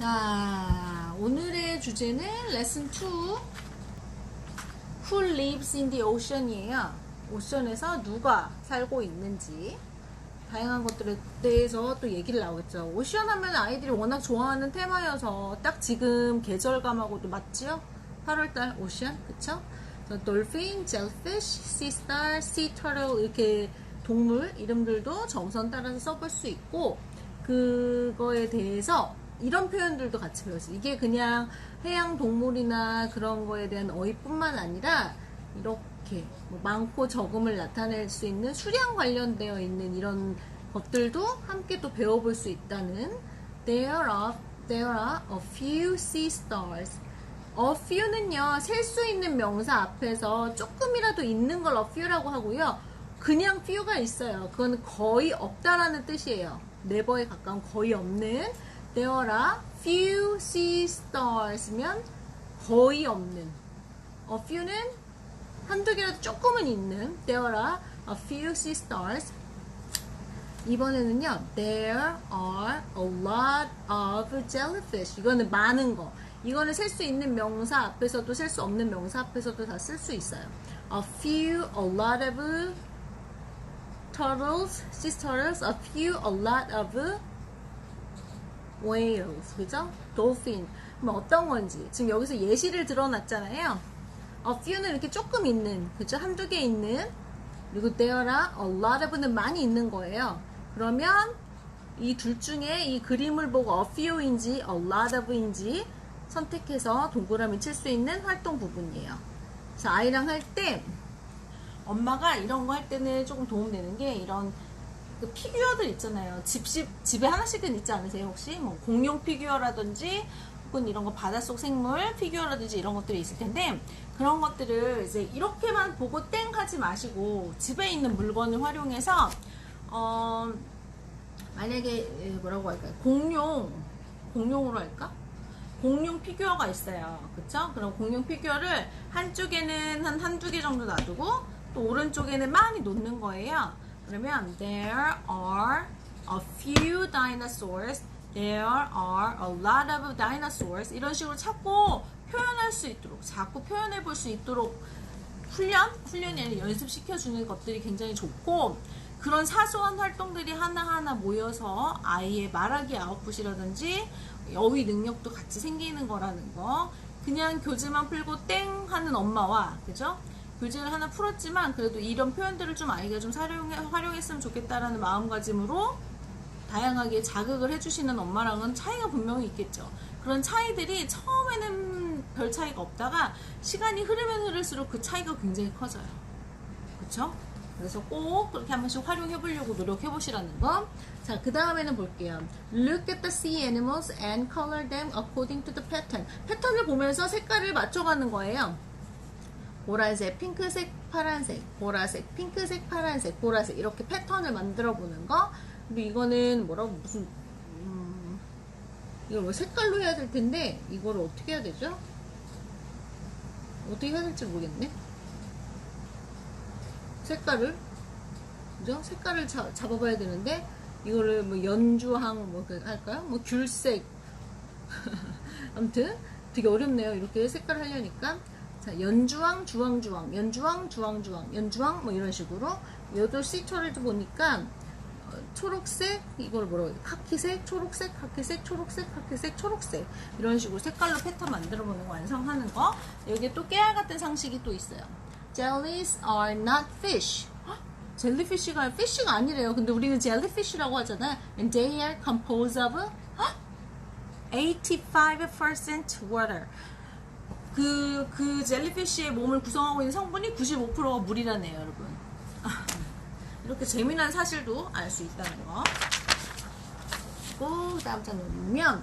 자, 오늘의 주제는 레슨 2. Who lives in the ocean이에요. 오션에서 누가 살고 있는지. 다양한 것들에 대해서 또 얘기를 나오겠죠. 오션 하면 아이들이 워낙 좋아하는 테마여서 딱 지금 계절감하고도 맞지요? 8월달 오션, 그쵸? 돌핀, 젤피쉬, 시스타, 시터럴 이렇게 동물 이름들도 정선 따라서 써볼 수 있고 그거에 대해서 이런 표현들도 같이 배웠어요. 이게 그냥 해양 동물이나 그런 거에 대한 어휘뿐만 아니라 이렇게 뭐 많고 적음을 나타낼 수 있는 수량 관련되어 있는 이런 것들도 함께 또 배워볼 수 있다는 There are, there are a few sea stars. a few는요, 셀 수 있는 명사 앞에서 조금이라도 있는 걸 a few라고 하고요. 그냥 few가 있어요. 그건 거의 없다라는 뜻이에요. never에 가까운 거의 없는 There are few sea stars면 거의 없는 a few는 한두 개라도 조금은 있는 There are a few sea stars 이번에는요 There are a lot of jellyfish 이거는 많은 거 이거는 셀 수 있는 명사 앞에서도 셀 수 없는 명사 앞에서도 다 쓸 수 있어요 A few, a lot of turtles, sea turtles, a few, a lot of whales, 그죠? dolphin. 그럼 어떤 건지. 지금 여기서 예시를 들어놨잖아요. a few는 이렇게 조금 있는, 그죠? 한두 개 있는. 그리고 there are a lot of는 많이 있는 거예요. 그러면 이 둘 중에 이 그림을 보고 a few인지 a lot of인지 선택해서 동그라미 칠 수 있는 활동 부분이에요. 그래서 아이랑 할 때 엄마가 이런 거 할 때는 조금 도움되는 게 이런 그 피규어들 있잖아요. 집집 집에 하나씩은 있지 않으세요 혹시? 뭐 공룡 피규어라든지 혹은 이런 거 바닷속 생물 피규어라든지 이런 것들이 있을 텐데 그런 것들을 이제 이렇게만 보고 땡 하지 마시고 집에 있는 물건을 활용해서 어 만약에 뭐라고 할까요? 공룡 공룡으로 할까? 공룡 피규어가 있어요. 그쵸? 그럼 공룡 피규어를 한쪽에는 한 한두 개 정도 놔두고 또 오른쪽에는 많이 놓는 거예요. 그러면 there are a few dinosaurs, there are a lot of dinosaurs 이런 식으로 자꾸 표현할 수 있도록 자꾸 표현해 볼 수 있도록 훈련? 훈련이 아니라 연습시켜 주는 것들이 굉장히 좋고 그런 사소한 활동들이 하나하나 모여서 아이의 말하기 아웃풋이라든지 어휘 능력도 같이 생기는 거라는 거 그냥 교재만 풀고 땡 하는 엄마와 그죠? 교재를 하나 풀었지만 그래도 이런 표현들을 좀 아이가 좀 활용해, 활용했으면 좋겠다라는 마음가짐으로 다양하게 자극을 해주시는 엄마랑은 차이가 분명히 있겠죠. 그런 차이들이 처음에는 별 차이가 없다가 시간이 흐르면 흐를수록 그 차이가 굉장히 커져요. 그쵸? 그래서 꼭 그렇게 한 번씩 활용해 보려고 노력해 보시라는 거. 자, 그 다음에는 볼게요. Look at the sea animals and color them according to the pattern. 패턴을 보면서 색깔을 맞춰가는 거예요. 보라색, 핑크색, 파란색, 보라색, 핑크색, 파란색, 보라색 이렇게 패턴을 만들어 보는 거. 그리고 이거는 뭐라고 무슨 음, 이걸 뭐 색깔로 해야 될 텐데 이거를 어떻게 해야 되죠? 어떻게 해야 될지 모르겠네. 색깔을 그죠? 색깔을 자, 잡아봐야 되는데 이거를 뭐 연주항 뭐그 할까요? 뭐 귤색 아무튼 되게 어렵네요. 이렇게 색깔을 하려니까 자 연주왕 주황주황 연주왕 주황주황 연주왕 뭐 이런 식으로 여덟 시초를 보니까 어, 초록색 이걸 뭐라고 돼? 카키색 초록색 카키색 초록색 카키색 초록색 이런 식으로 색깔로 패턴 만들어 보는 거 완성하는 거. 여기에 또 깨알 같은 상식이 또 있어요. Jellies are not fish. 젤리피쉬가 fish가 아니래요. 근데 우리는 jellyfish라고 하잖아 and they are composed of 85% water 그, 그 젤리피쉬의 몸을 구성하고 있는 성분이 95%가 물이라네요, 여러분. 이렇게 재미난 사실도 알 수 있다는 거. 그리고 다음 장면 보면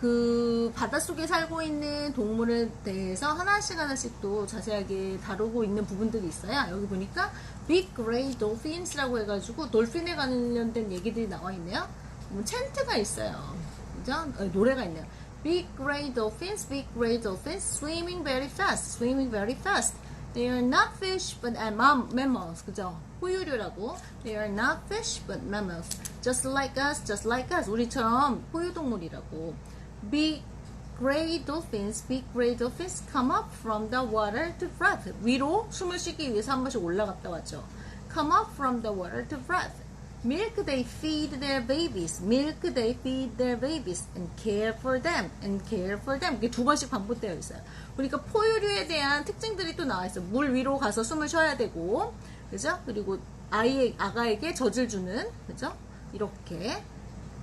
그 바닷속에 살고 있는 동물에 대해서 하나씩 하나씩 또 자세하게 다루고 있는 부분들이 있어요. 여기 보니까 Big Gray Dolphins라고 해가지고 돌핀에 관련된 얘기들이 나와 있네요. 뭐 챈트가 있어요. 그죠? 어, 노래가 있네요. Big gray dolphins, big gray dolphins, swimming very fast, swimming very fast. They are not fish, but uh, mam- mammals. 그죠? 포유류라고. They are not fish, but mammals. Just like us, just like us. 우리처럼 포유동물이라고. big gray dolphins, big gray dolphins come up from the water to breathe. 위로 숨을 쉬기 위해서 한 번씩 올라갔다 왔죠. Come up from the water to breathe. Milk they feed their babies. Milk they feed their babies and care for them and care for them. 이게 두 번씩 반복되어 있어요. 그러니까 포유류에 대한 특징들이 또 나와 있어요. 물 위로 가서 숨을 쉬어야 되고, 그죠? 그리고 아이 아가에게 젖을 주는, 그죠? 이렇게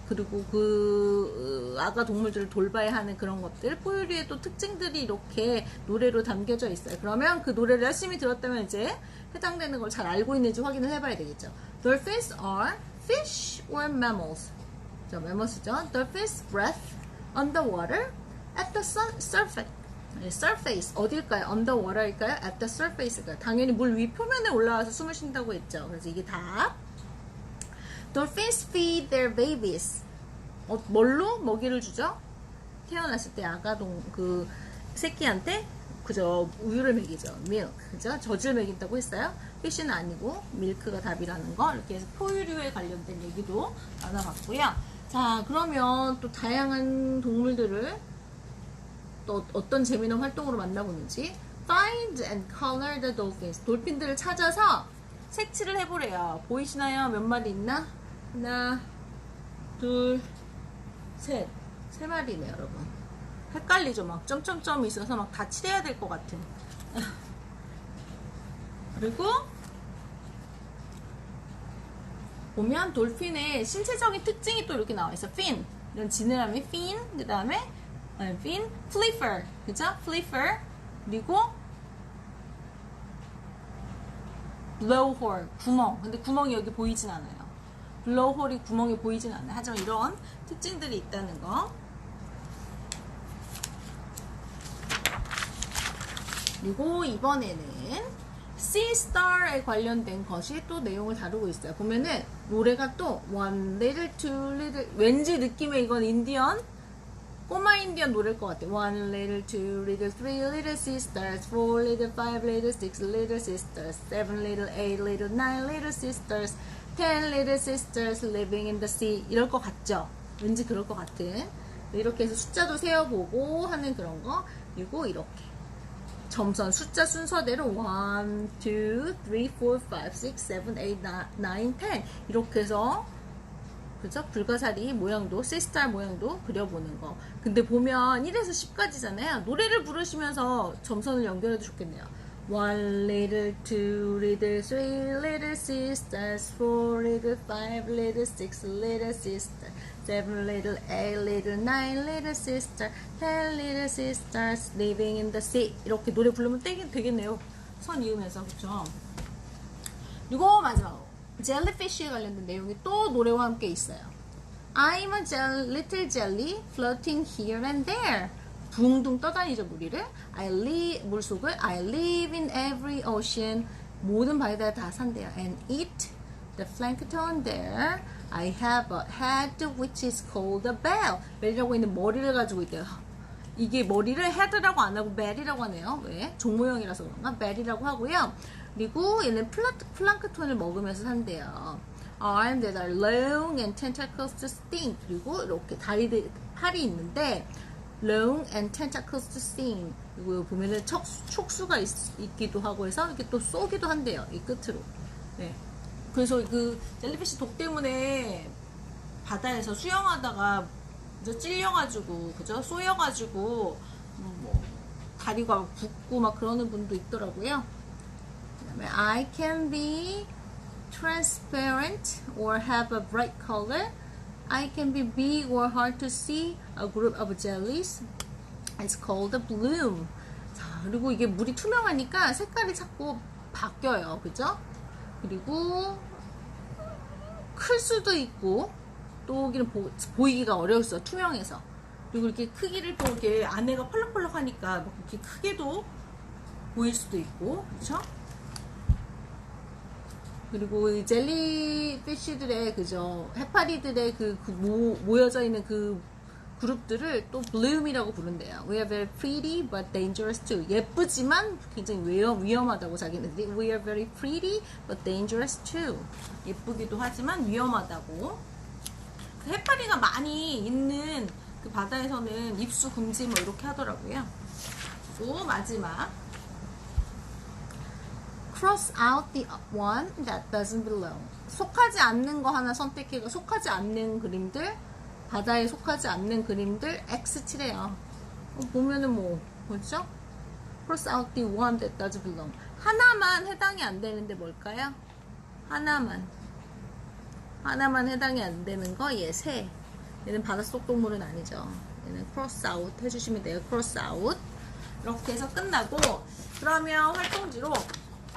그리고 그 아가 동물들을 돌봐야 하는 그런 것들 포유류의 또 특징들이 이렇게 노래로 담겨져 있어요. 그러면 그 노래를 열심히 들었다면 이제 해당되는 걸 잘 알고 있는지 확인을 해봐야 되겠죠. Dolphins are fish or mammals. 자, mammals죠. Dolphins breathe underwater at the sun, surface. 네, surface 어딜까요? underwater일까요? at the surface일까요? 당연히 물 위 표면에 올라와서 숨을 쉰다고 했죠. 그래서 이게 답. Dolphins feed their babies. 어, 뭘로 먹이를 주죠? 태어났을 때 아가동 그 새끼한테 그저 우유를 먹이죠. milk. 그죠? 젖을 먹인다고 했어요. fish는 아니고 milk가 답이라는 거 이렇게 해서 포유류에 관련된 얘기도 나눠봤고요. 자, 그러면 또 다양한 동물들을 또 어떤 재미있는 활동으로 만나보는지 find and color the dolphins. 돌핀들을 찾아서 색칠을 해보래요. 보이시나요? 몇 마리 있나? 하나, 둘, 셋. 세 마리네, 여러분. 헷갈리죠? 막 점점점이 있어서 막 다 칠해야 될 것 같은. 그리고 보면 돌핀의 신체적인 특징이 또 이렇게 나와 있어. fin. 이런 지느러미 fin. 그 다음에 fin, flipper. 그죠? flipper. 그리고 blowhole. 구멍. 근데 구멍이 여기 보이진 않아요. 블로우홀이 구멍이 보이진 않아요. 하지만 이런 특징들이 있다는 거. 그리고 이번에는 Star에 관련된 것이 또 내용을 다루고 있어요. 보면은 노래가 또 One Little, Two Little 왠지 느낌에 이건 인디언 꼬마 인디언 노래일 것 같아. One little, two little, three little sisters, four little, five little, six little sisters, seven little, eight little, nine little sisters, ten little sisters living in the sea. 이럴 것 같죠? 왠지 그럴 것 같은. 이렇게 해서 숫자도 세어보고 하는 그런 거. 그리고 이렇게. 점선 숫자 순서대로 1, 2, 3, 4, 5, 6, 7, 8, 9, 10 이렇게 해서 그죠? 불가사리 모양도 시스타 모양도 그려보는 거 근데 보면 1에서 10까지잖아요 노래를 부르시면서 점선을 연결해도 좋겠네요 One little, two little, three little sisters, four little, five little, six little sisters, seven little, eight little, nine little sisters, ten little sisters living in the sea. 이렇게 노래 부르면 되긴 되겠네요. 선 이으면서 그렇죠. 그리고 마지막으로 젤리피쉬에 관련된 내용이 또 노래와 함께 있어요. I'm a gel, little jelly floating here and there. 둥둥 떠다니죠 물위를. I live 물속을 I live in every ocean. 모든 바다에 다 산대요. And eat the plankton there. I have a head which is called a bell. 벨이라고 있는 머리를 가지고 있대요. 이게 머리를 헤드라고 안 하고 벨이라고 하네요. 왜? 종모형이라서 그런가? 벨이라고 하고요. 그리고 얘는 플라, 플랑크톤을 먹으면서 산대요. Arms that are long and tentacles to sting. 그리고 이렇게 다리들, 팔이 있는데 long and tentacles to sting. 그리고 보면은 척, 촉수가 있, 있기도 하고 해서 이렇게 또 쏘기도 한대요. 이 끝으로. 네. 그래서 그 젤리피쉬 독 때문에 바다에서 수영하다가 이제 찔려가지고 그죠 쏘여가지고 음, 뭐 다리가 붓고 막 그러는 분도 있더라고요. 그다음에 I can be transparent or have a bright color. I can be big or hard to see. A group of jellies. It's called a bloom. 자, 그리고 이게 물이 투명하니까 색깔이 자꾸 바뀌어요. 그죠? 그리고 클 수도 있고 또 여기는 보, 보이기가 어려웠어 투명해서 그리고 이렇게 크기를 또 이렇게 안에가 펄럭펄럭 하니까 막 이렇게 크게도 보일 수도 있고 그렇죠? 그리고 이 젤리피쉬들의 그죠 해파리들의 그, 그 모, 모여져 있는 그 그룹들을 또 bloom이라고 부른대요. We are very pretty but dangerous too. 예쁘지만 굉장히 위험, 위험하다고 자기네들이. We are very pretty but dangerous too. 예쁘기도 하지만 위험하다고. 그 해파리가 많이 있는 그 바다에서는 입수 금지 뭐 이렇게 하더라고요. 또 마지막 cross out the one that doesn't belong. 속하지 않는 거 하나 선택해가 속하지 않는 그림들 바다에 속하지 않는 그림들 X 칠해요. 어, 보면은 뭐 뭐죠? the one that doesn't belong. 하나만 해당이 안 되는데 뭘까요? 하나만 하나만 해당이 안 되는 거, 얘 새. 얘는 바닷속 동물은 아니죠. 얘는 cross out 해주시면 돼요. cross out. 이렇게 해서 끝나고, 그러면 활동지로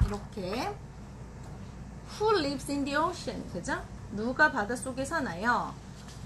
이렇게 Who lives in the ocean? 그죠? 누가 바닷속에 사나요?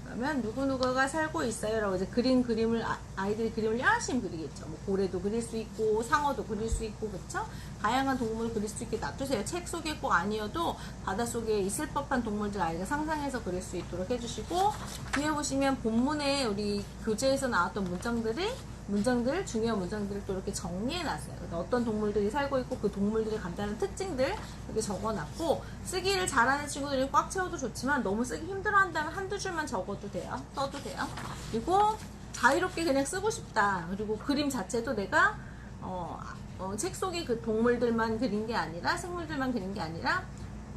그러면 누구누구가 살고 있어요. 라고 이제 그림 그림을 아, 아이들이 그림을 열심히 그리겠죠. 뭐 고래도 그릴 수 있고 상어도 그릴 수 있고 그렇죠? 다양한 동물을 그릴 수 있게 놔두세요. 책 속에 꼭 아니어도 바닷속에 있을 법한 동물들 아이가 상상해서 그릴 수 있도록 해주시고 뒤에 보시면 본문에 우리 교재에서 나왔던 문장들이 문장들 중요한 문장들을 또 이렇게 정리해놨어요. 그래서 어떤 동물들이 살고 있고 그 동물들의 간단한 특징들 이렇게 적어놨고 쓰기를 잘하는 친구들이 꽉 채워도 좋지만 너무 쓰기 힘들어한다면 한두 줄만 적어도 돼요. 써도 돼요. 그리고 자유롭게 그냥 쓰고 싶다. 그리고 그림 자체도 내가 어, 어, 책 속에 그 동물들만 그린 게 아니라 생물들만 그린 게 아니라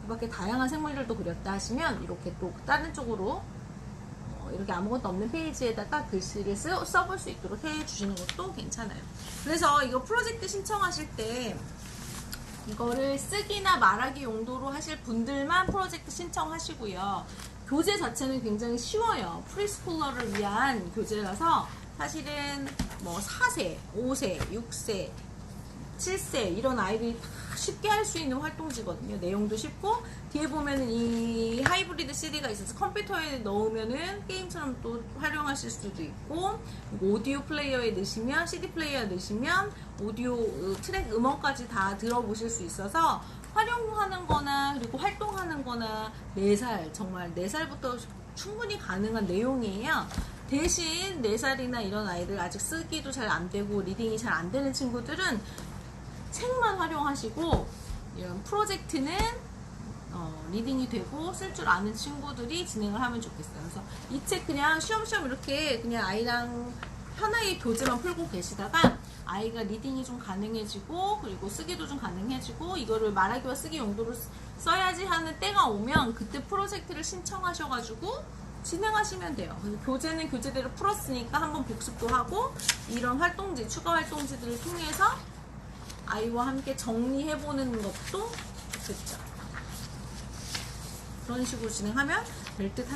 그 밖에 다양한 생물들도 그렸다 하시면 이렇게 또 다른 쪽으로 어, 이렇게 아무것도 없는 페이지에다가 글씨를 쓰, 써볼 수 있도록 해주시는 것도 괜찮아요. 그래서 이거 프로젝트 신청하실 때 이거를 쓰기나 말하기 용도로 하실 분들만 프로젝트 신청하시고요. 교재 자체는 굉장히 쉬워요. 프리스쿨러를 위한 교재라서 사실은 뭐 4세, 5세, 6세, 7세 이런 아이들이 다 쉽게 할 수 있는 활동지거든요. 내용도 쉽고 뒤에 보면은 이 하이브리드 CD가 있어서 컴퓨터에 넣으면은 게임처럼 또 활용하실 수도 있고 오디오 플레이어에 넣으시면 CD 플레이어에 넣으시면 오디오 어, 트랙 음원까지 다 들어보실 수 있어서 활용하는 거나 그리고 활동하는 거나 4살 정말 4살부터 충분히 가능한 내용이에요. 대신 4살이나 이런 아이들 아직 쓰기도 잘 안 되고 리딩이 잘 안 되는 친구들은 책만 활용하시고 이런 프로젝트는 어, 리딩이 되고 쓸 줄 아는 친구들이 진행을 하면 좋겠어요. 그래서 이 책 그냥 쉬엄쉬엄 이렇게 그냥 아이랑 편하게 교재만 풀고 계시다가 아이가 리딩이 좀 가능해지고 그리고 쓰기도 좀 가능해지고 이거를 말하기와 쓰기 용도로 쓰- 써야지 하는 때가 오면 그때 프로젝트를 신청하셔가지고 진행하시면 돼요. 그래서 교재는 교재대로 풀었으니까 한번 복습도 하고 이런 활동지, 추가 활동지들을 통해서 아이와 함께 정리해보는 것도 좋겠죠. 그런 식으로 진행하면 될 듯 합니다.